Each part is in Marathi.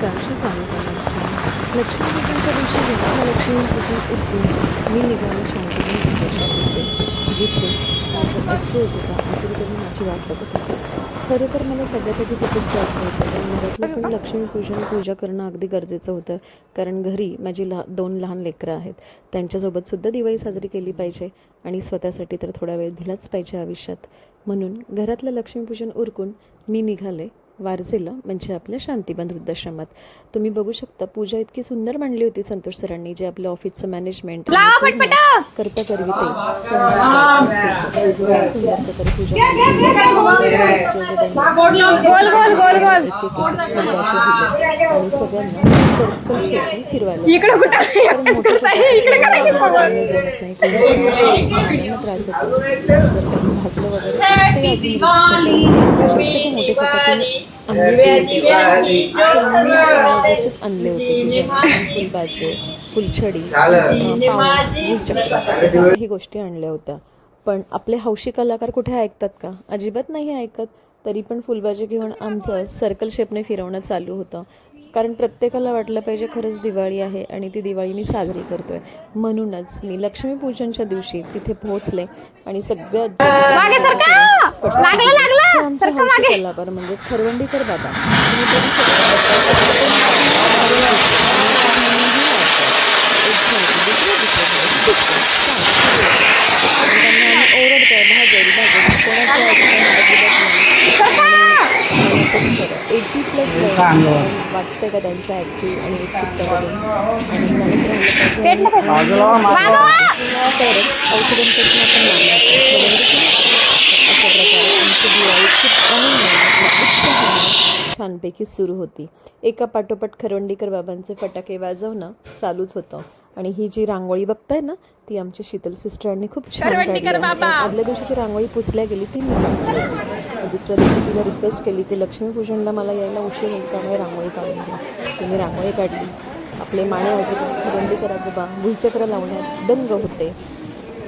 नमस्कार श्री स्वामी समर्थ लक्ष्मीपूजनच्या दिवशी जेव्हा लक्ष्मीपूजन उरकून मी निघाले शांतीने पूजेच्या होते जिथे माझ्या आजी आजोबा आतुरतेने माझी वाट बघत होते. खरं तर मला सगळ्यात आधी तिथेच जायचं होतं कारण घरातलं पण लक्ष्मीपूजन पूजा करणं अगदी गरजेचं होतं कारण घरी माझी लहा दोन लहान लेकरं आहेत. त्यांच्यासोबत सुद्धा दिवाळी साजरी केली पाहिजे आणि स्वतःसाठी तर थोडा वेळ दिलाच पाहिजे आयुष्यात. म्हणून घरातलं लक्ष्मीपूजन उरकून मी निघाले वारजेला म्हणजे आपल्या शांतीबंध वृद्धाश्रमात. तुम्ही बघू शकता पूजा इतकी सुंदर मांडली होती संतोष सरांनी जे आपलं ऑफिसचं मॅनेजमेंट करता करवी ते. त्रास होतो भाजलं वगैरे मोठे आणले होते फुलबाजे फुलछडी पाऊस ही गोष्टी आणल्या होत्या. पण आपले हौशी कलाकार कुठे ऐकतात का? अजिबात नाही ऐकत तरी पण फुलबाजी घेऊन आमचं सर्कल शेपने फिरवणं चालू होतं. कारण प्रत्येकाला वाटलं पाहिजे खरंच दिवाळी आहे आणि ती दिवाळी मी साजरी करतोय. म्हणूनच मी लक्ष्मीपूजनच्या दिवशी तिथे पोहोचले आणि सगळ्यात आमचे हौशी कलाकार म्हणजेच खरवंडीकर बाबा. एटी प्लस वाटतंय का त्यांचं ॲक्टिव्ह आणि उत्सुकता आणि तरच औषधांपासून आपण? अशा प्रकारे आमची दिवाळी खूप उत्साहाने छानपैकी सुरू होती. एका पाठोपाठ खरवंडीकर बाबांचे फटाके वाजवणं चालूच होतं. आणि ही जी रांगोळी बघताय ना ती आमच्या शीतल सिस्टरांनी खूप छान. आदल्या दिवशीची रांगोळी पुसल्या गेली ती मी दुसऱ्या दिवशी तिला रिक्वेस्ट केली की लक्ष्मीपूजनला मला यायला उशीर होईल त्यामुळे रांगोळी काढून घ्या. तिने रांगोळी काढली. आपले माणे आजोबा खरवंडीकर आजोबा भुलचक्र लावण्यात दंग होते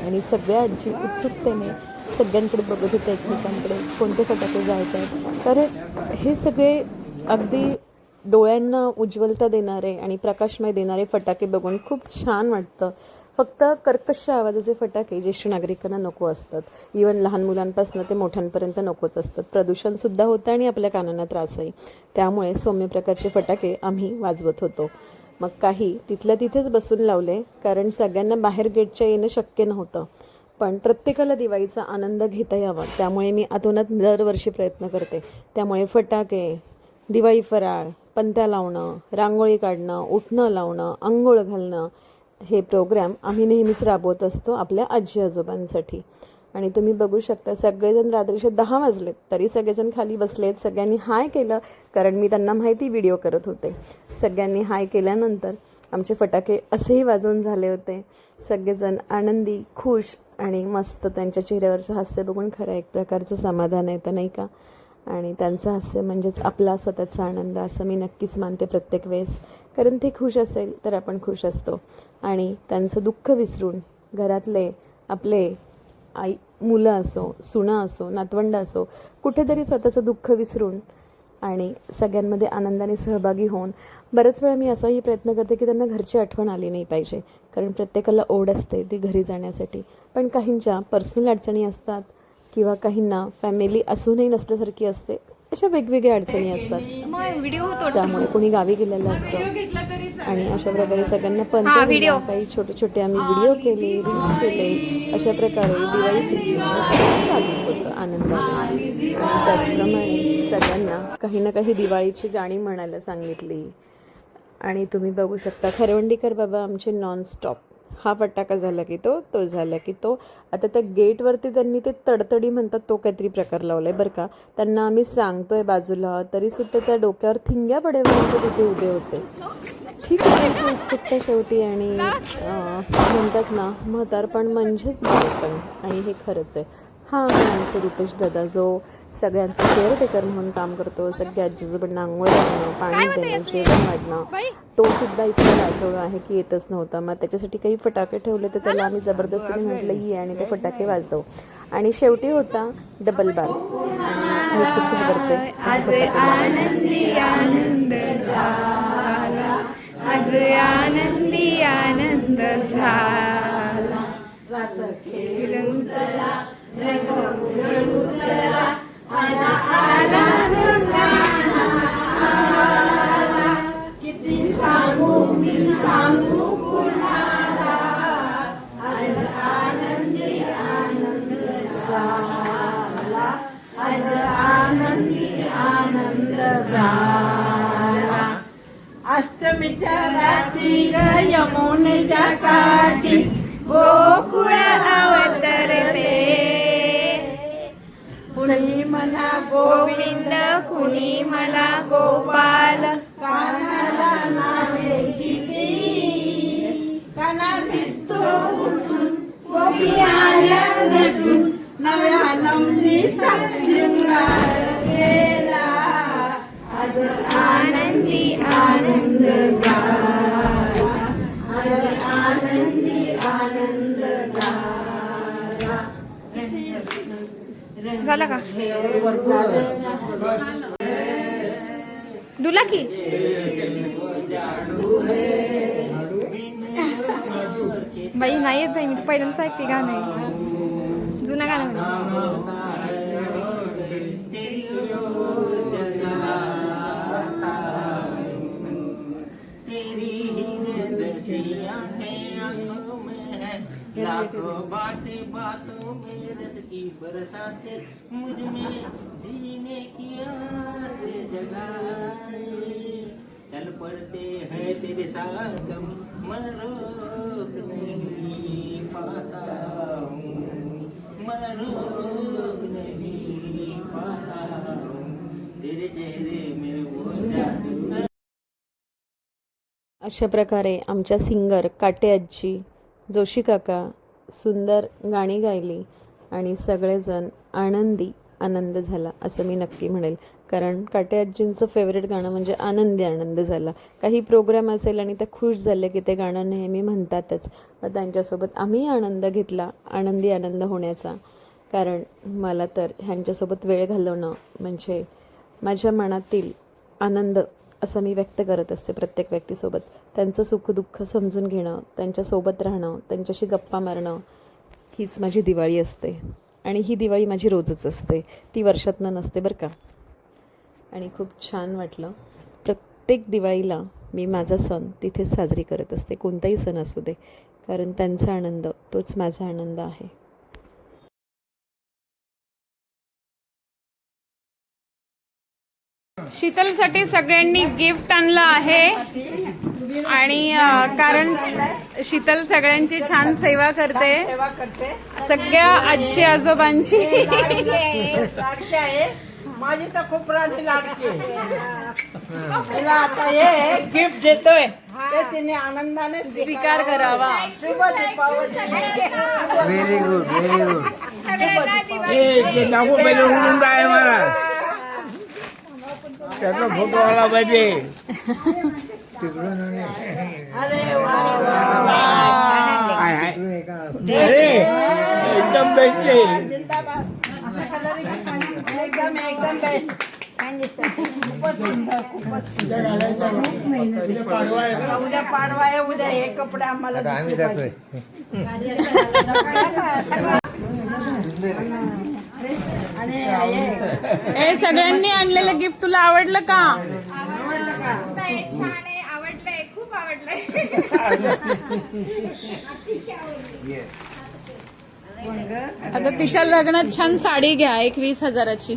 आणि सगळ्या आजी उत्सुकतेने सगळ्यांकडे बघत होत्या एकमेकांकडे कोणते फटाके जायत आहेत कारण हे सगळे अगदी डोळ्यांना उज्ज्वलता देणारे आणि प्रकाशमय देणारे फटाके बघून खूप छान वाटतं. फक्त कर्कश आवाजाचे फटाके ज्येष्ठ नागरिकांना नको असतात. इवन लहान मुलांपासून ते मोठ्यांपर्यंत नकोच असतात. प्रदूषणसुद्धा होतं आणि आपल्या कानांना त्रासही त्यामुळे सौम्य प्रकारचे फटाके आम्ही वाजवत होतो. मग काही तिथल्या तिथेच बसून लावले कारण सगळ्यांना बाहेर गेटच्या येणं शक्य नव्हतं. पण प्रत्येकाला दिवाळीचा आनंद घेता यावा. त्यामुळे मी अतोनात दरवर्षी प्रयत्न करते. त्यामुळे फटाके दिवाळी फराळ पंत्या लावणं रांगोळी काढणं उठणं लावणं आंघोळ घालणं हे प्रोग्राम आम्ही नेहमीच राबवत असतो आपल्या आजी आजोबांसाठी. आणि तुम्ही बघू शकता सगळेजण रात्रीचे दहा वाजलेत तरी सगळेजण खाली बसलेत. सगळ्यांनी हाय केलं कारण मी त्यांना माहिती व्हिडिओ करत होते. सगळ्यांनी हाय केल्यानंतर आमचे फटाके असेही वाजवून झाले होते. सगळेजण आनंदी खुश आणि मस्त त्यांच्या चेहऱ्यावरचं हास्य बघून खरं एक प्रकारचं समाधान येतं नाही का? आणि त्यांचं हास्य म्हणजेच आपला स्वतःचा आनंद असं मी नक्कीच मानते प्रत्येक वेळेस. कारण ते खुश असेल तर आपण खुश असतो. आणि त्यांचं दुःख विसरून घरातले आपले आई मुलं असो सुना असो नातवंड असो कुठेतरी स्वतःचं दुःख विसरून आणि सगळ्यांमध्ये आनंदाने सहभागी होऊन बऱ्याच वेळा मी असाही प्रयत्न करते की त्यांना घरची आठवण आली नाही पाहिजे. कारण प्रत्येकाला ओढ असते ती घरी जाण्यासाठी. पण काहींच्या पर्सनल अडचणी असतात किंवा काहींना फॅमिली असूनही नसल्यासारखी असते. अशा वेगवेगळ्या अडचणी असतात. व्हिडिओ त्यामुळे कोणी गावी गेलेलं असतं. आणि अशा प्रकारे सगळ्यांना पण. काही छोटे छोटे आम्ही व्हिडिओ केले रील्स केले. अशा प्रकारे दिवाळी चालूच होतं आनंदाने. आणि त्याचप्रमाणे सगळ्यांना काही ना काही दिवाळीची गाणी म्हणायला सांगितली. आणि तुम्ही बघू शकता खरवंडीकर बाबा आमचे नॉनस्टॉप हा फटाका झाला की तो तो झाला की तो. आता त्या गेटवरती त्यांनी ते तडतडी म्हणतात तो काहीतरी प्रकार लावला आहे बरं का. त्यांना आम्ही सांगतो आहे बाजूला तरीसुद्धा त्या डोक्यावर थिंग्या पडेपर्यंत तिथे उभे होते. ठीक आहे त्यांची उत्सुकता शेवटी आणि म्हणतात ना म्हातारपण म्हणजेच पण आणि हे खरंच आहे. हा आमचे रुपेश दादा जो सगळ्यांचा केअरटेकर म्हणून काम करतो सगळ्या आजीजोबांना आंघोळ घालणं पाणी देणं जेवण वाढणं तो सुद्धा इतका लाजवला आहे की येतच नव्हता. मग त्याच्यासाठी काही फटाके ठेवले तर त्याला आम्ही जबरदस्तीने म्हटलं ये आणि ते फटाके वाजव. आणि शेवटी होता डबल बार. हो खूप खूप करते. आज आनंदी आनंद झाला. आज आनंदी आनंद झाला. अष्टमीच्या रात्री ग यमुनेच्या काठी गोकुळ अवतरले. कुणी म्हणा गोविंद कुणी मला गोपाल. कानाला नावे किती काना दिसतो उठून गोपी आल्या नव्या नवनीचा शृंगार आज आनंदी आनंद झाला. आज आनंदी आनंद झालं का? दुला की? बाई नाही येत बाई मी तर पहिल्यांदाच ऐकते गाणं जुनं गाणं लाखों बातें बातों बरसात मुझ में जीने की आस जगाए चल पड़ते हैं तेरे साथ मैं रोक नहीं पाता हूँ। मैं रोक नहीं पाता हूँ। तेरे चेहरे में वो जादू अशा प्रकारे आमच्या सिंगर काटे आजी जोशी काका सुंदर गाणी गायली. आणि सगळेजण आनंदी आनंद झाला असं मी नक्की म्हणेल. कारण काटे आजींचं फेवरेट गाणं म्हणजे आनंदी आनंद झाला. काही प्रोग्राम असेल आणि ते खुश झाले की ते गाणं नेहमी म्हणतातच. मग त्यांच्यासोबत आम्ही आनंद घेतला आनंदी आनंद होण्याचा. कारण मला तर ह्यांच्यासोबत वेळ घालवणं म्हणजे माझ्या मनातील आनंद असं मी व्यक्त करत असते प्रत्येक व्यक्तीसोबत. त्यांचं सुखदुःख समजून घेणं त्यांच्यासोबत राहणं त्यांच्याशी गप्पा मारणं हीच माझी दिवाळी असते. आणि ही दिवाळी माझी रोजच असते. ती वर्षातनं नसते बरं का? आणि खूप छान वाटलं. प्रत्येक दिवाळीला मी माझा सण तिथेच साजरी करत असते. कोणताही सण असू दे. कारण त्यांचा आनंद तोच माझा आनंद आहे. शीतलसाठी सगळ्यांनी गिफ्ट आणलं आहे. आणि कारण शीतल सगळ्यांची छान सेवा करते. सेवा करते सगळ्या आजी आजोबांची. लाडकी आहे माझी तर खूप राणी. तिला आता हे गिफ्ट देतोय. ते तिने आनंदाने स्वीकार करावा. शुभ Deepavali. Very good very good पहिले उडून काय मला. त्याचा फोटो आला पाहिजे. अरे एकदम बेस्ट एकदम एकदम बेस्ट उद्या पाडवा आहे उद्या हे कपडे आम्हाला आम्ही जातोय सगळ्यांनी आणलेलं गिफ्ट तुला आवडलं का? खूप आता तिच्या लग्नात छान साडी घ्या एक वीस हजाराची.